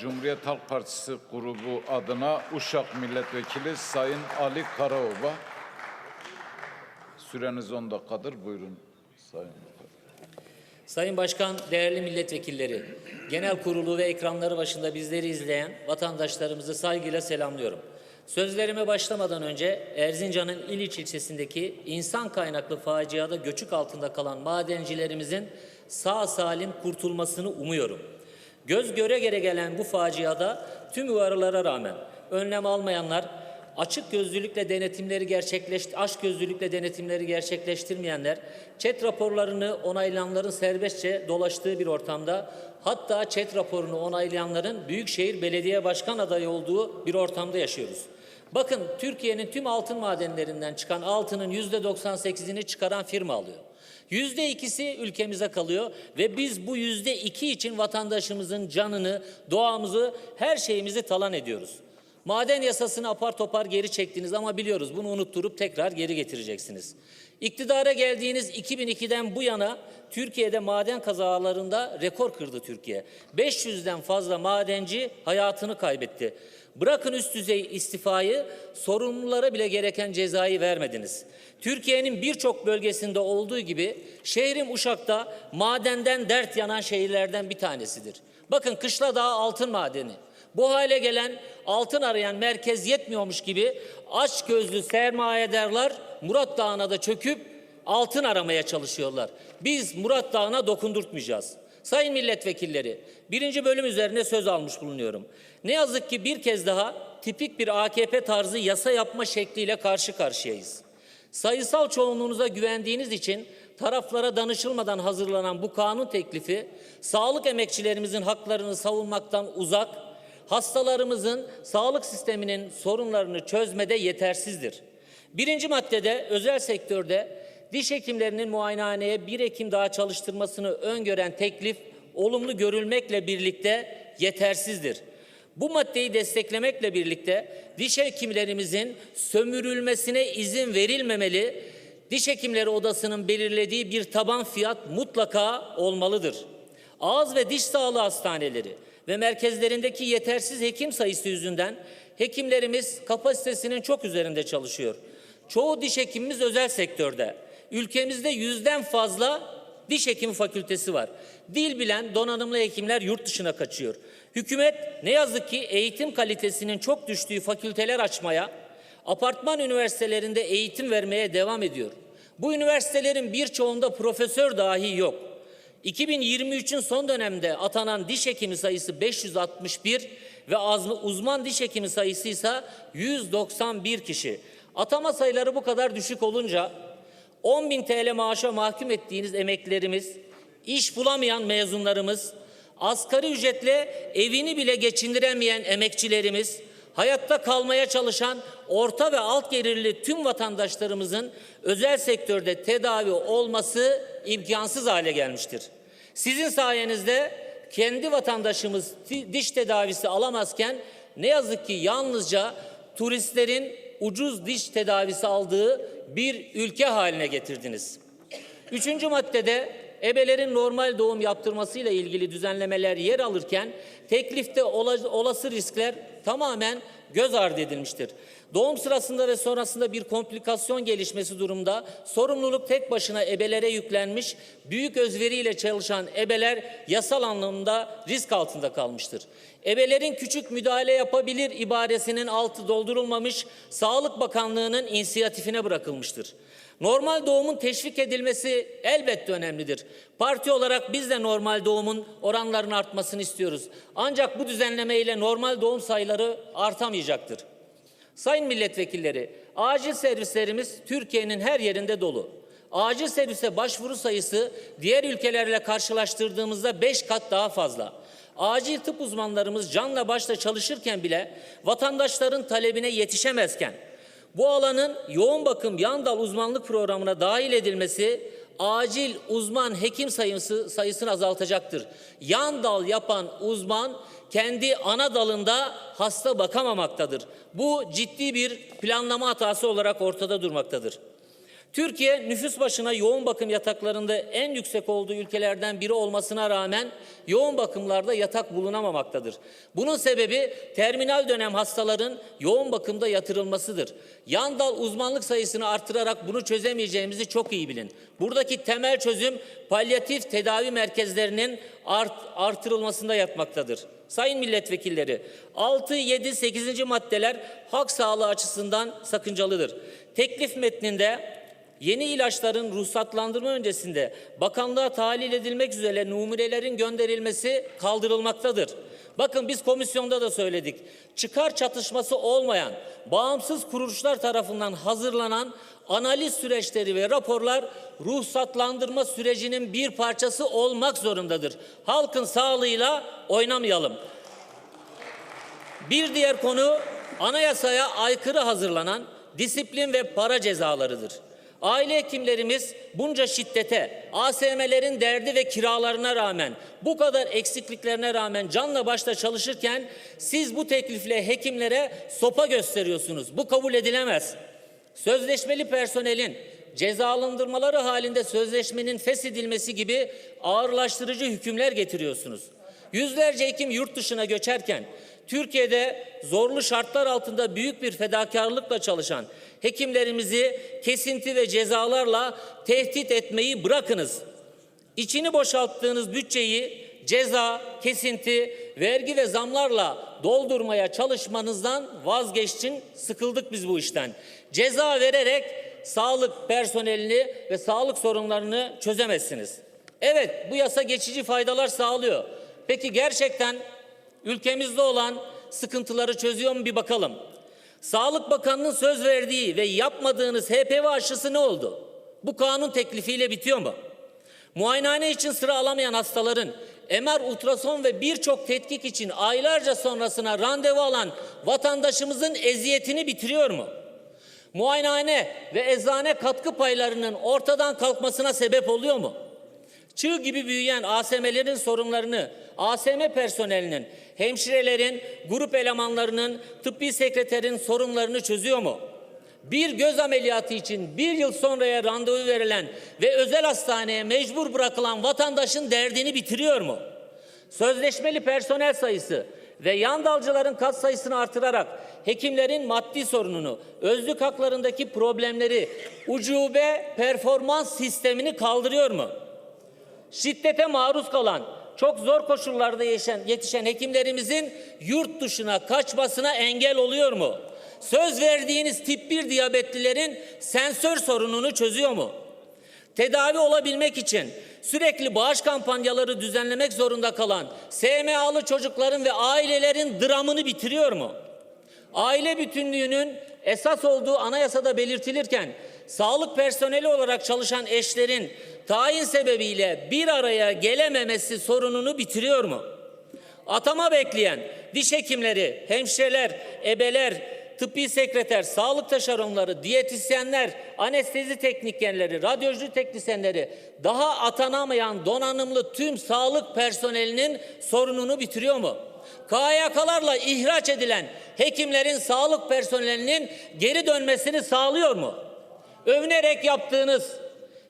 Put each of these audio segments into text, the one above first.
Cumhuriyet Halk Partisi grubu adına Uşak Milletvekili Sayın Ali Karaoba. Süreniz 10 dakikadır. Buyurun Sayın. Sayın Başkan, değerli milletvekilleri, genel kurulu ve ekranları başında bizleri izleyen vatandaşlarımızı saygıyla selamlıyorum. Sözlerime başlamadan önce Erzincan'ın İliç ilçesindeki insan kaynaklı faciada göçük altında kalan madencilerimizin sağ salim kurtulmasını umuyorum. Göz göre göre gelen bu faciada tüm uyarılara rağmen önlem almayanlar, açık gözlülükle denetimleri gerçekleş aç gözlülükle denetimleri gerçekleştirmeyenler, çet raporlarını onaylayanların serbestçe dolaştığı bir ortamda, hatta çet raporunu onaylayanların Büyükşehir Belediye Başkan adayı olduğu bir ortamda yaşıyoruz. Bakın Türkiye'nin tüm altın madenlerinden çıkan altının yüzde 98'ini çıkaran firma alıyor. Yüzde ikisi ülkemize kalıyor ve biz bu yüzde iki için vatandaşımızın canını, doğamızı, her şeyimizi talan ediyoruz. Maden yasasını apar topar geri çektiniz ama biliyoruz bunu unutturup tekrar geri getireceksiniz. İktidara geldiğiniz 2002'den bu yana Türkiye'de maden kazalarında rekor kırdı Türkiye. 500'den fazla madenci hayatını kaybetti. Bırakın üst düzey istifayı, sorumlulara bile gereken cezayı vermediniz. Türkiye'nin birçok bölgesinde olduğu gibi şehrim Uşak'ta madenden dert yanan şehirlerden bir tanesidir. Bakın Kışladağ altın madeni. Bu hale gelen altın arayan merkez yetmiyormuş gibi aç gözlü sermayedarlar Murat Dağı'na da çöküp altın aramaya çalışıyorlar. Biz Murat Dağı'na dokundurtmayacağız. Sayın milletvekilleri, birinci bölüm üzerine söz almış bulunuyorum. Ne yazık ki bir kez daha tipik bir AKP tarzı yasa yapma şekliyle karşı karşıyayız. Sayısal çoğunluğunuza güvendiğiniz için taraflara danışılmadan hazırlanan bu kanun teklifi sağlık emekçilerimizin haklarını savunmaktan uzak, hastalarımızın sağlık sisteminin sorunlarını çözmede yetersizdir. Birinci maddede özel sektörde diş hekimlerinin muayenehaneye 1 Ekim daha çalıştırmasını öngören teklif olumlu görülmekle birlikte yetersizdir. Bu maddeyi desteklemekle birlikte diş hekimlerimizin sömürülmesine izin verilmemeli, diş hekimleri odasının belirlediği bir taban fiyat mutlaka olmalıdır. Ağız ve diş sağlığı hastaneleri ve merkezlerindeki yetersiz hekim sayısı yüzünden hekimlerimiz kapasitesinin çok üzerinde çalışıyor. Çoğu diş hekimimiz özel sektörde. Ülkemizde yüzden fazla diş hekimi fakültesi var. Dil bilen donanımlı hekimler yurt dışına kaçıyor. Hükümet ne yazık ki eğitim kalitesinin çok düştüğü fakülteler açmaya, apartman üniversitelerinde eğitim vermeye devam ediyor. Bu üniversitelerin birçoğunda profesör dahi yok. 2023'ün son dönemde atanan diş hekimi sayısı 561 ve uzman diş hekimi sayısı ise 191 kişi. Atama sayıları bu kadar düşük olunca 10 bin TL maaşa mahkum ettiğiniz emeklilerimiz, iş bulamayan mezunlarımız, asgari ücretle evini bile geçindiremeyen emekçilerimiz, hayatta kalmaya çalışan orta ve alt gelirli tüm vatandaşlarımızın özel sektörde tedavi olması imkansız hale gelmiştir. Sizin sayenizde kendi vatandaşımız diş tedavisi alamazken ne yazık ki yalnızca turistlerin ucuz diş tedavisi aldığı bir ülke haline getirdiniz. Üçüncü maddede ebelerin normal doğum yaptırmasıyla ilgili düzenlemeler yer alırken teklifte olası riskler tamamen göz ardı edilmiştir. Doğum sırasında ve sonrasında bir komplikasyon gelişmesi durumda sorumluluk tek başına ebelere yüklenmiş, büyük özveriyle çalışan ebeler yasal anlamda risk altında kalmıştır. Ebelerin küçük müdahale yapabilir ibaresinin altı doldurulmamış, Sağlık Bakanlığı'nın inisiyatifine bırakılmıştır. Normal doğumun teşvik edilmesi elbette önemlidir. Parti olarak biz de normal doğumun oranlarının artmasını istiyoruz. Ancak bu düzenleme ile normal doğum sayıları artamayacaktır. Sayın milletvekilleri, acil servislerimiz Türkiye'nin her yerinde dolu. Acil servise başvuru sayısı diğer ülkelerle karşılaştırdığımızda 5 kat daha fazla. Acil tıp uzmanlarımız canla başla çalışırken bile vatandaşların talebine yetişemezken bu alanın yoğun bakım yan dal uzmanlık programına dahil edilmesi acil uzman hekim sayısı sayısını azaltacaktır. Yan dal yapan uzman kendi ana dalında hasta bakamamaktadır. Bu ciddi bir planlama hatası olarak ortada durmaktadır. Türkiye nüfus başına yoğun bakım yataklarında en yüksek olduğu ülkelerden biri olmasına rağmen yoğun bakımlarda yatak bulunamamaktadır. Bunun sebebi terminal dönem hastaların yoğun bakımda yatırılmasıdır. Yan dal uzmanlık sayısını artırarak bunu çözemeyeceğimizi çok iyi bilin. Buradaki temel çözüm palyatif tedavi merkezlerinin art, artırılmasında yatmaktadır. Sayın milletvekilleri, 6, 7, 8. maddeler halk sağlığı açısından sakıncalıdır. Teklif metninde Yeni ilaçların ruhsatlandırma öncesinde bakanlığa tahlil edilmek üzere numunelerin gönderilmesi kaldırılmaktadır. Bakın biz komisyonda da söyledik. Çıkar çatışması olmayan, bağımsız kuruluşlar tarafından hazırlanan analiz süreçleri ve raporlar ruhsatlandırma sürecinin bir parçası olmak zorundadır. Halkın sağlığıyla oynamayalım. Bir diğer konu anayasaya aykırı hazırlanan disiplin ve para cezalarıdır. Aile hekimlerimiz bunca şiddete, ASM'lerin derdi ve kiralarına rağmen, bu kadar eksikliklerine rağmen canla başla çalışırken siz bu teklifle hekimlere sopa gösteriyorsunuz. Bu kabul edilemez. Sözleşmeli personelin cezalandırmaları halinde sözleşmenin feshedilmesi gibi ağırlaştırıcı hükümler getiriyorsunuz. Yüzlerce hekim yurt dışına göçerken Türkiye'de zorlu şartlar altında büyük bir fedakarlıkla çalışan hekimlerimizi kesinti ve cezalarla tehdit etmeyi bırakınız. İçini boşalttığınız bütçeyi ceza, kesinti, vergi ve zamlarla doldurmaya çalışmanızdan vazgeçin. Sıkıldık biz bu işten. Ceza vererek sağlık personelini ve sağlık sorunlarını çözemezsiniz. Evet bu yasa geçici faydalar sağlıyor. Peki gerçekten ülkemizde olan sıkıntıları çözüyor mu bir bakalım. Sağlık Bakanı'nın söz verdiği ve yapmadığınız HPV aşısı ne oldu? Bu kanun teklifiyle bitiyor mu? Muayenehane için sıra alamayan hastaların MR, ultrason ve birçok tetkik için aylarca sonrasına randevu alan vatandaşımızın eziyetini bitiriyor mu? Muayenehane ve eczane katkı paylarının ortadan kalkmasına sebep oluyor mu? Çığ gibi büyüyen ASM'lerin sorunlarını ASM personelinin, hemşirelerin, grup elemanlarının, tıbbi sekreterin sorunlarını çözüyor mu? Bir göz ameliyatı için bir yıl sonraya randevu verilen ve özel hastaneye mecbur bırakılan vatandaşın derdini bitiriyor mu? Sözleşmeli personel sayısı ve yan dalcıların kat sayısını artırarak hekimlerin maddi sorununu, özlük haklarındaki problemleri, ucube performans sistemini kaldırıyor mu? Şiddete maruz kalan, çok zor koşullarda yaşayan, yetişen hekimlerimizin yurt dışına kaçmasına engel oluyor mu? Söz verdiğiniz tip 1 diyabetlilerin sensör sorununu çözüyor mu? Tedavi olabilmek için sürekli bağış kampanyaları düzenlemek zorunda kalan SMA'lı çocukların ve ailelerin dramını bitiriyor mu? Aile bütünlüğünün esas olduğu anayasada belirtilirken sağlık personeli olarak çalışan eşlerin tayin sebebiyle bir araya gelememesi sorununu bitiriyor mu? Atama bekleyen diş hekimleri, hemşireler, ebeler, tıbbi sekreter, sağlık taşeronları, diyetisyenler, anestezi teknikyenleri, radyoloji teknisyenleri, daha atanamayan donanımlı tüm sağlık personelinin sorununu bitiriyor mu? KYK'larla ihraç edilen hekimlerin sağlık personelinin geri dönmesini sağlıyor mu? Övünerek yaptığınız,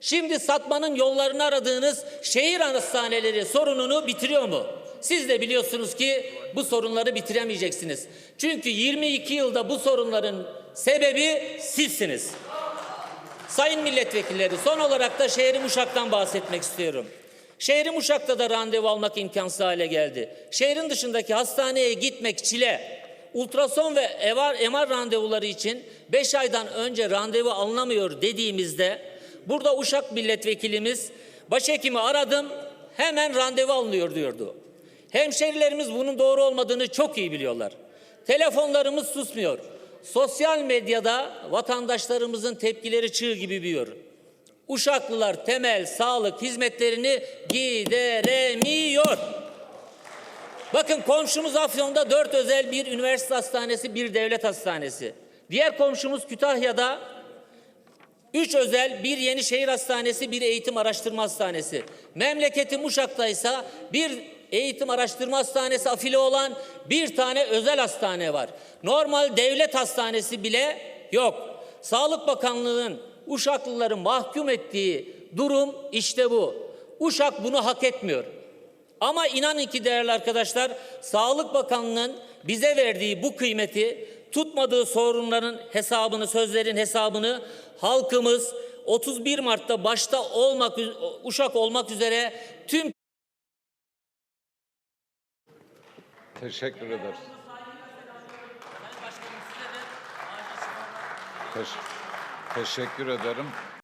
şimdi satmanın yollarını aradığınız şehir hastaneleri sorununu bitiriyor mu? Siz de biliyorsunuz ki bu sorunları bitiremeyeceksiniz. Çünkü 22 yılda bu sorunların sebebi sizsiniz. Sayın milletvekilleri son olarak da şehrim Uşak'tan bahsetmek istiyorum. Şehrim Uşak'ta da randevu almak imkansız hale geldi. Şehrin dışındaki hastaneye gitmek çile. Ultrason ve MR, randevuları için 5 aydan önce randevu alınamıyor dediğimizde burada Uşak milletvekilimiz başhekimi aradım hemen randevu alınıyor diyordu. Hemşerilerimiz bunun doğru olmadığını çok iyi biliyorlar. Telefonlarımız susmuyor. Sosyal medyada vatandaşlarımızın tepkileri çığ gibi büyüyor. Uşaklılar temel sağlık hizmetlerini gideremiyor. Bakın komşumuz Afyon'da dört özel bir üniversite hastanesi, bir devlet hastanesi. Diğer komşumuz Kütahya'da üç özel, bir yeni şehir hastanesi, bir eğitim araştırma hastanesi. Memleketim Uşak'ta ise bir eğitim araştırma hastanesi afili olan bir tane özel hastane var. Normal devlet hastanesi bile yok. Sağlık Bakanlığı'nın Uşaklıları mahkum ettiği durum işte bu. Uşak bunu hak etmiyor. Ama inanın ki değerli arkadaşlar, Sağlık Bakanlığı'nın bize verdiği bu kıymeti, tutmadığı sorunların hesabını, sözlerin hesabını halkımız 31 Mart'ta başta olmak Uşak olmak üzere tüm Teşekkür ederiz. Teş- teşekkür ederim.